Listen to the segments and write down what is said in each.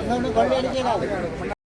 അന്നവിടെ കൊള്ളയടിക്കാനാവും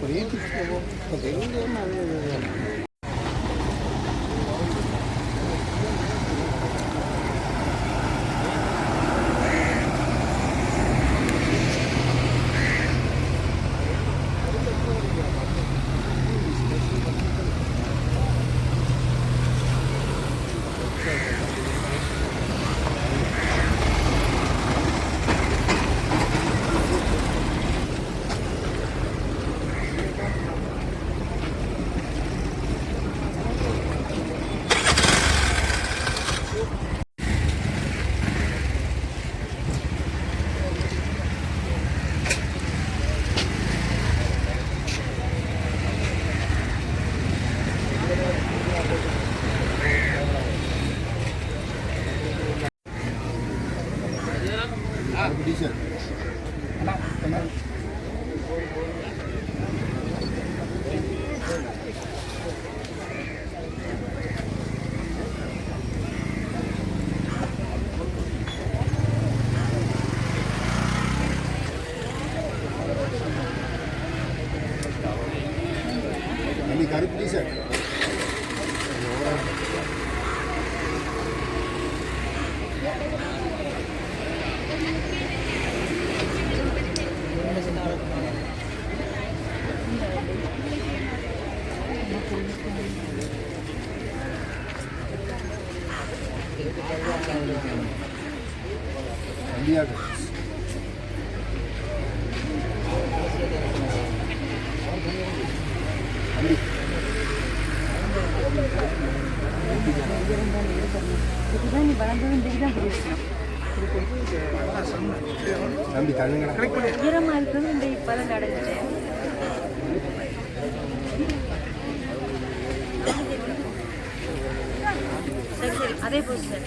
por isso que eu vou poder ir, mas... ஈரமாக இருக்கிறது இந்த இப்போதான் நடந்துட்டேன் சரி சரி அதே சார்.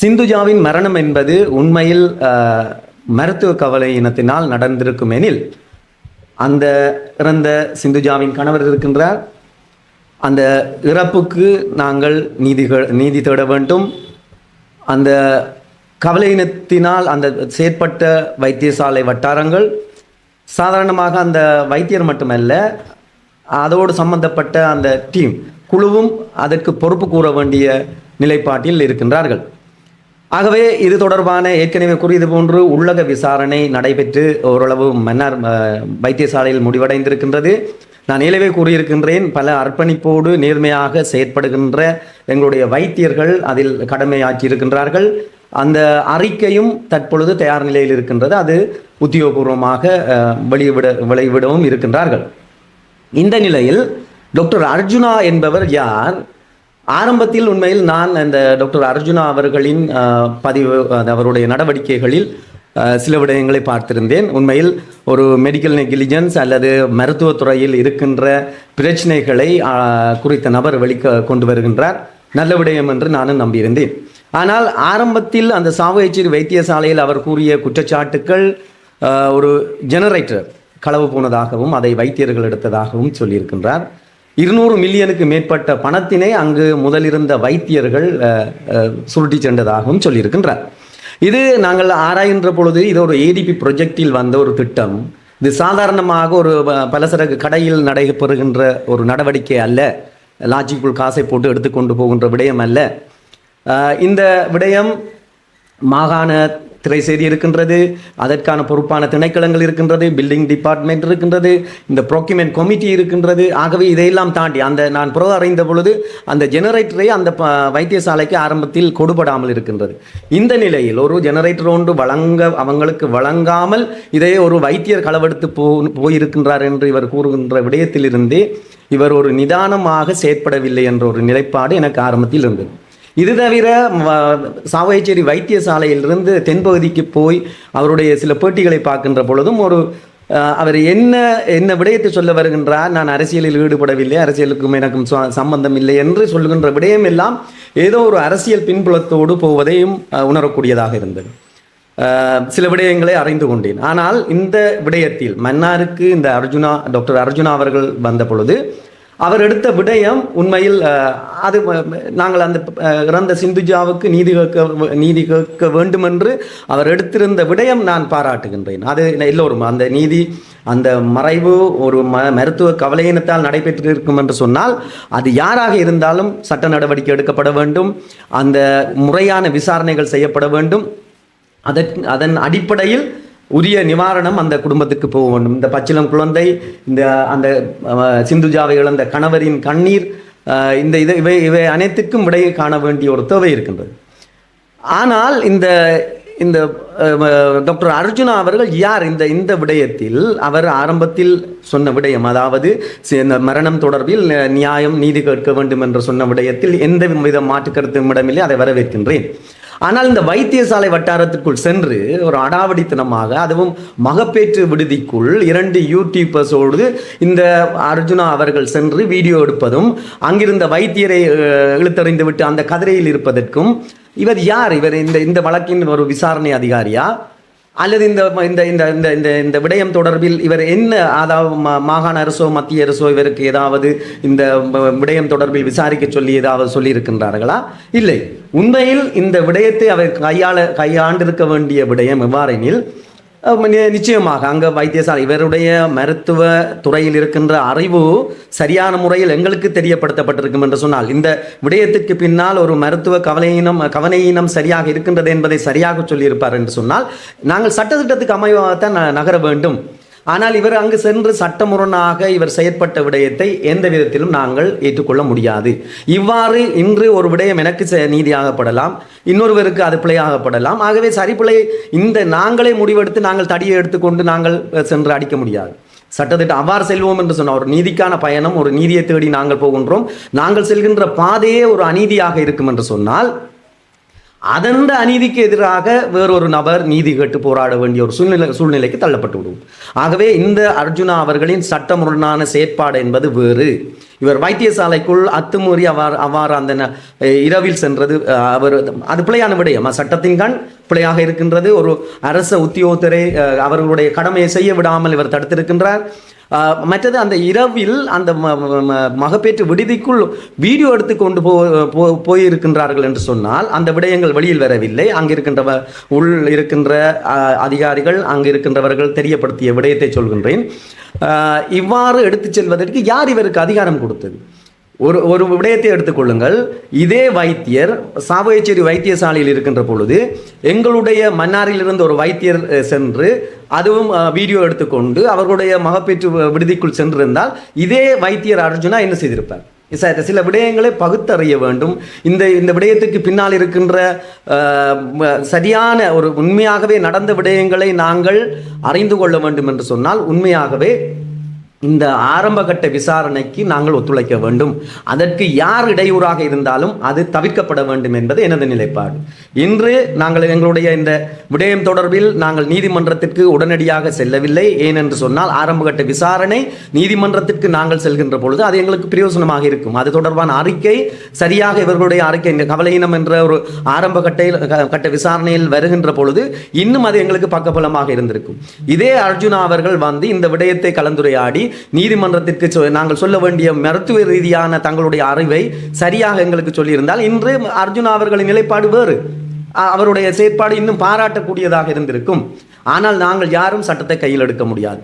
சிந்துஜாவின் மரணம் என்பது உண்மையில் மருத்துவ மருத்துவ கவலையினத்தினால் நடந்திருக்கும் எனில் அந்த இறந்த சிந்துஜாவின் கணவர் இருக்கின்றார். அந்த இறப்புக்கு நாங்கள் நீதிகள் நீதி தேட வேண்டும். அந்த கவலையினத்தினால் அந்த செயற்பட்ட வைத்தியசாலை வட்டாரங்கள் சாதாரணமாக அந்த வைத்தியர் மட்டுமல்ல அதோடு சம்பந்தப்பட்ட அந்த டீம் குழுவும் அதற்கு பொறுப்பு கூற வேண்டிய நிலைப்பாட்டில் இருக்கின்றார்கள். ஆகவே இது தொடர்பான ஏற்கனவே கூறியது போன்று உள்ளக விசாரணை நடைபெற்று ஓரளவு மன்னார் வைத்தியசாலையில் முடிவடைந்திருக்கின்றது. நான் ஏலவே கூறியிருக்கின்றேன் பல அர்ப்பணிப்போடு நேர்மையாக செயற்படுகின்ற எங்களுடைய வைத்தியர்கள் அதில் கடமையாற்றி இருக்கின்றார்கள் அந்த அறிக்கையும் தற்பொழுது தயார் நிலையில் இருக்கின்றது. அது உத்தியோகபூர்வமாக வெளிவிட வெளிவிடவும் இருக்கின்றார்கள். இந்த நிலையில் டாக்டர் அர்ஜுனா என்பவர் யார்? ஆரம்பத்தில் உண்மையில் நான் அந்த டாக்டர் அர்ஜுனா அவர்களின் பதிவு அது அவருடைய நடவடிக்கைகளில் சில விடயங்களை பார்த்திருந்தேன். உண்மையில் ஒரு மெடிக்கல் நெகிலிஜென்ஸ் அல்லது மருத்துவத்துறையில் இருக்கின்ற பிரச்சனைகளை குறித்த நபர் வெளிக்க கொண்டு வருகின்றார். நல்ல விடயம் என்று நானும் நம்பியிருந்தேன். ஆனால் ஆரம்பத்தில் அந்த சாவகச்சேரி வைத்தியசாலையில் அவர் கூறிய குற்றச்சாட்டுக்கள் ஒரு ஜெனரேட்டர் களவு போனதாகவும் அதை வைத்தியர்கள் எடுத்ததாகவும் சொல்லியிருக்கின்றார். இருநூறு மில்லியனுக்கு மேற்பட்ட பணத்தினை அங்கு முதலிருந்த வைத்தியர்கள் சுருட்டி சென்றதாகவும் சொல்லியிருக்கின்றார். இது நாங்கள் ஆராய்கின்ற பொழுது இது ஒரு ஏடிபி ப்ரொஜெக்டில் வந்த ஒரு திட்டம். இது சாதாரணமாக ஒரு பலசரக்கு கடையில் நடைபெறுகின்ற ஒரு நடவடிக்கை அல்ல. லாஜிக்குள் காசை போட்டு எடுத்துக்கொண்டு போகின்ற விடயம் அல்ல. இந்த விடயம் மாகாண திரைசேரி இருக்கின்றது அதற்கான பொறுப்பான திணைக்களங்கள் இருக்கின்றது பில்டிங் டிபார்ட்மெண்ட் இருக்கின்றது இந்த ப்ரோக்யூமெண்ட் கமிட்டி இருக்கின்றது. ஆகவே இதையெல்லாம் தாண்டி அந்த நான் புற அறிந்த பொழுது அந்த ஜெனரேட்டரை அந்த ப- வைத்தியசாலைக்கு ஆரம்பத்தில் கொடுபடாமல் இருக்கின்றது. இந்த நிலையில் ஒரு ஜெனரேட்டர் ஒன்று வழங்க அவங்களுக்கு வழங்காமல் இதையே ஒரு வைத்தியர் களவெடுத்து போ போயிருக்கின்றார் என்று இவர் கூறுகின்ற விடயத்திலிருந்தே இவர் ஒரு நிதானமாக செயற்படவில்லை என்ற ஒரு நிலைப்பாடு எனக்கு ஆரம்பத்தில் இருந்தது. இது தவிர சாவகச்சேரி வைத்தியசாலையிலிருந்து தென்பகுதிக்கு போய் அவருடைய சில பேட்டிகளை பார்க்கின்ற பொழுதும் ஒரு அவர் என்ன என்ன விடயத்தை சொல்ல வருகின்றார் நான் அரசியலில் ஈடுபடவில்லை அரசியலுக்கும் எனக்கும் ச- சம்பந்தம் இல்லை என்று சொல்லுகின்ற விடயம் எல்லாம் ஏதோ ஒரு அரசியல் பின்புலத்தோடு போவதையும் உணரக்கூடியதாக இருந்தது. சில விடயங்களை அறிந்து கொண்டேன். ஆனால் இந்த விடயத்தில் மன்னாருக்கு இந்த அர்ஜுனா டாக்டர் அர்ஜுனா அவர்கள் வந்த பொழுது அவர் எடுத்த விடயம் உண்மையில் அது நாங்கள் அந்த இறந்த சிந்துஜாவுக்கு நீதி கேட்க நீதி கேட்க வேண்டும் என்று அவர் எடுத்திருந்த விடயம் நான் பாராட்டுகின்றேன். அது எல்லோரும் அந்த நீதி அந்த மறைவு ஒரு ம மருத்துவ கவலையினத்தால் நடைபெற்றிருக்கும் என்று சொன்னால் அது யாராக இருந்தாலும் சட்ட நடவடிக்கை எடுக்கப்பட வேண்டும் அந்த முறையான விசாரணைகள் செய்யப்பட வேண்டும். அதன் அதன் அடிப்படையில் உரிய நிவாரணம் அந்த குடும்பத்துக்கு போக வேண்டும். இந்த பச்சிளம் குழந்தை இந்த அந்த சிந்துஜாவை இழந்த கணவரின் கண்ணீர் அஹ், இந்த இதை இவை இவை அனைத்துக்கும் விடையை காண வேண்டிய ஒரு தேவை இருக்கின்றது. ஆனால் இந்த இந்த டாக்டர் அர்ஜுனா அவர்கள் யார்? இந்த இந்த விடயத்தில் அவர் ஆரம்பத்தில் சொன்ன விடயம் அதாவது இந்த மரணம் தொடர்பில் நியாயம் நீதி கேட்க வேண்டும் என்று சொன்ன விடயத்தில் எந்த வித மாற்றுக்கருத்தும் இடமில்லை. அதை வரவேற்கின்றேன். ஆனால் இந்த வைத்தியசாலை வட்டாரத்திற்குள் சென்று ஒரு அடாவடித்தனமாக அதுவும் மகப்பேற்று விடுதிக்குள் இரண்டு யூடியூபர்ஸோடு இந்த அர்ஜுனா அவர்கள் சென்று வீடியோ எடுப்பதும் அங்கிருந்த வைத்தியரை இழுத்தறிந்து விட்டு அந்த கதிரையில் இருப்பதற்கும் இவர் யார்? இவர் இந்த இந்த வழக்கின் ஒரு விசாரணை அதிகாரியா? அல்லது இந்த இந்த இந்த இந்த இந்த இந்த விடயம் தொடர்பில் இவர் என்ன அதாவது மாகாண அரசோ மத்திய அரசோ இவருக்கு ஏதாவது இந்த விடயம் தொடர்பில் விசாரிக்க சொல்லி ஏதாவது சொல்லியிருக்கின்றார்களா? இல்லை. உண்மையில் இந்த விடயத்தை அவர் கையாள கையாண்டிருக்க வேண்டிய விடயம் எவ்வாறெனில் நிச்சயமாக அங்கே வைத்தியசாலை இவருடைய மருத்துவ துறையில் இருக்கின்ற அறிவு சரியான முறையில் எங்களுக்கு தெரியப்படுத்தப்பட்டிருக்கும் என்று சொன்னால் இந்த விடயத்துக்கு பின்னால் ஒரு மருத்துவ கவலையினம் கவனையினம் சரியாக இருக்கின்றது என்பதை சரியாக சொல்லியிருப்பார் என்று சொன்னால் நாங்கள் சட்டத்திட்டத்துக்கு அமைவாகத்தான் ந- நகர வேண்டும். ஆனால் இவர் அங்கு சென்று சட்டமுரணாக இவர் செயற்பட்ட விடயத்தை எந்த விதத்திலும் நாங்கள் ஏற்றுக்கொள்ள முடியாது. இவ்வாறு இன்று ஒரு விடயம் எனக்கு நீதியாகப்படலாம். இன்னொருவருக்கு அது பிழையாகப்படலாம். ஆகவே சரிப்பிழை இந்த நாங்களே முடிவெடுத்து நாங்கள் தடியை எடுத்துக்கொண்டு நாங்கள் சென்று அடிக்க முடியாது. சட்டத்திட்டம் அவ்வாறு செல்வோம் என்று சொன்ன ஒரு நீதிக்கான பயணம் ஒரு நீதியை தேடி நாங்கள் போகின்றோம். நாங்கள் செல்கின்ற பாதையே ஒரு அநீதியாக இருக்கும் என்று சொன்னால் அதந்த அநீதிக்கு எதிராக வேறொரு நபர் நீதி கேட்டு போராட வேண்டிய ஒரு சூழ்நிலை சூழ்நிலைக்கு தள்ளப்பட்டு விடும் ஆகவே இந்த அர்ஜுனா அவர்களின் சட்டமுரணான செயற்பாடு என்பது வேறு. இவர் வைத்தியசாலைக்குள் அத்துமீறி அவ்வாறு அவ்வாறு அந்த இரவில் சென்றது அவர் அது பிழையான விடயம். சட்டத்தின் கண் பிழையாக இருக்கின்றது. ஒரு அரச உத்தியோகத்தரை அவர்களுடைய கடமையை செய்ய விடாமல் இவர் தடுத்திருக்கின்றார். மற்றது அந்த இரவில் அந்த ம- ம- மகப்பேற்று விடுதிக்குள் வீடியோ எடுத்து கொண்டு போ போ- போயிருக்கின்றார்கள் என்று சொன்னால் அந்த விடயங்கள் வெளியில் வரவில்லை. அங்கு இருக்கின்ற வ- உள் இருக்கின்ற அதிகாரிகள் அங்கு இருக்கின்றவர்கள் தெரியப்படுத்திய விடயத்தை சொல்கின்றேன். இவ்வாறு எடுத்துச் செல்வதற்கு யார் இவருக்கு அதிகாரம் கொடுத்தது? ஒரு ஒரு விடயத்தை எடுத்துக்கொள்ளுங்கள். இதே வைத்தியர் சாவகச்சேரி வைத்தியசாலையில் இருக்கின்ற பொழுது எங்களுடைய மன்னாரிலிருந்து ஒரு வைத்தியர் சென்று அதுவும் வீடியோ எடுத்துக்கொண்டு அவர்களுடைய மகப்பேற்று விடுதிக்குள் சென்றிருந்தால் இதே வைத்தியர் அர்ஜுனா என்ன செய்திருப்பார்? ச- சில விடயங்களை பகுத்தறிய வேண்டும். இந்த இந்த விடயத்துக்கு பின்னால் இருக்கின்ற சரியான ஒரு உண்மையாகவே நடந்த விடயங்களை நாங்கள் அறிந்து கொள்ள வேண்டும் என்று சொன்னால் உண்மையாகவே இந்த ஆரம்பகட்ட விசாரணைக்கு நாங்கள் ஒத்துழைக்க வேண்டும். அதற்கு யார் இடையூறாக இருந்தாலும் அது தவிர்க்கப்பட வேண்டும் என்பது எனது நிலைப்பாடு. இன்று நாங்கள் எங்களுடைய இந்த விடயம் தொடர்பில் நாங்கள் நீதிமன்றத்திற்கு உடனடியாக செல்லவில்லை. ஏனென்று சொன்னால் ஆரம்பகட்ட விசாரணை நீதிமன்றத்திற்கு நாங்கள் செல்கின்ற பொழுது அது எங்களுக்கு பிரயோசனமாக இருக்கும். அது தொடர்பான அறிக்கை சரியாக இவர்களுடைய அறிக்கை இந்த கவலையினம் என்ற ஒரு ஆரம்ப கட்டையில் கட்ட விசாரணையில் வருகின்ற பொழுது இன்னும் அது எங்களுக்கு பக்கபலமாக இருந்திருக்கும். இதே அர்ஜுனா அவர்கள் வந்து இந்த விடயத்தை கலந்துரையாடி நீதிமன்றத்திற்கு நாங்கள் சொல்ல வேண்டிய மருத்துவ ரீதியான தங்களுடைய அறிவை சரியாக எங்களுக்கு சொல்லியிருந்தால் இன்று அர்ஜுனா அவர்களின் நிலைப்பாடு வேறு. அவருடைய செயற்பாடு இன்னும் பாராட்டக்கூடியதாக இருந்திருக்கும். ஆனால் நாங்கள் யாரும் சட்டத்தை கையில் எடுக்க முடியாது.